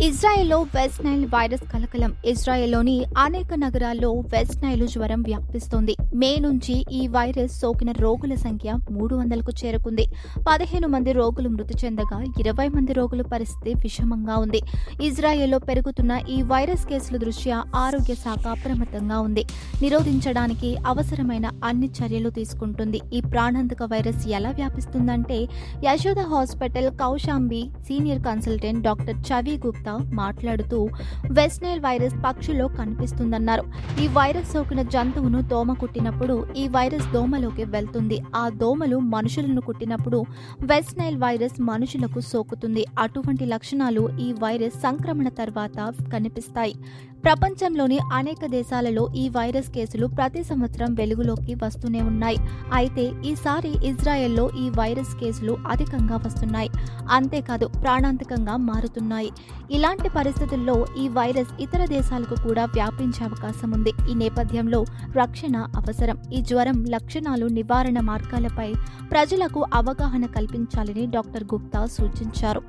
ఇజ్రాయెల్లో west Nile virus కలకలం. ఇజ్రాయెల్లోని అనేక నగరాల్లో వెస్ట్ నైలు జ్వరం వ్యాపిస్తోంది. మే నుంచి ఈ వైరస్ సోకిన రోగుల సంఖ్య మూడు వందలకు చేరుకుంది. పదిహేను మంది రోగులు మృతి చెందగా ఇరవై మంది రోగుల పరిస్థితి విషమంగా ఉంది. ఇజ్రాయెల్లో పెరుగుతున్న ఈ వైరస్ కేసుల దృష్ట్యా ఆరోగ్య శాఖ అప్రమత్తంగా ఉంది. నిరోధించడానికి అవసరమైన అన్ని చర్యలు తీసుకుంటుంది. ఈ ప్రాణాంతక వైరస్ ఎలా వ్యాపిస్తుందంటే Yashoda hospital Kaushambi senior consultant doctor Chhavi Gupta మాట్లాడుతూ వెస్ట్ నైల్ వైరస్ పక్షుల్లో కనిపిస్తుందన్నారు. ఈ వైరస్ సోకిన జంతువును దోమ కుట్టినప్పుడు ఈ వైరస్ దోమలోకి వెళ్తుంది. ఆ దోమలు మనుషులను కుట్టినప్పుడు వెస్ట్ నైల్ వైరస్ మనుషులకు సోకుతుంది. అటువంటి లక్షణాలు ఈ వైరస్ సంక్రమణ తర్వాత కనిపిస్తాయి. ప్రపంచంలోని అనేక దేశాలలో ఈ వైరస్ కేసులు ప్రతి సంవత్సరం వెలుగులోకి వస్తూనే ఉన్నాయి. అయితే ఈసారి ఇజ్రాయెల్లో ఈ వైరస్ కేసులు అధికంగా వస్తున్నాయి. అంతేకాదు ప్రాణాంతకంగా మారుతున్నాయి. ఇలాంటి పరిస్థితుల్లో ఈ వైరస్ ఇతర దేశాలకు కూడా వ్యాపించే అవకాశం ఉంది. ఈ నేపథ్యంలో రక్షణ అవసరం. ఈ జ్వరం లక్షణాలు నివారణ మార్గాలపై ప్రజలకు అవగాహన కల్పించాలని డాక్టర్ గుప్తా సూచించారు.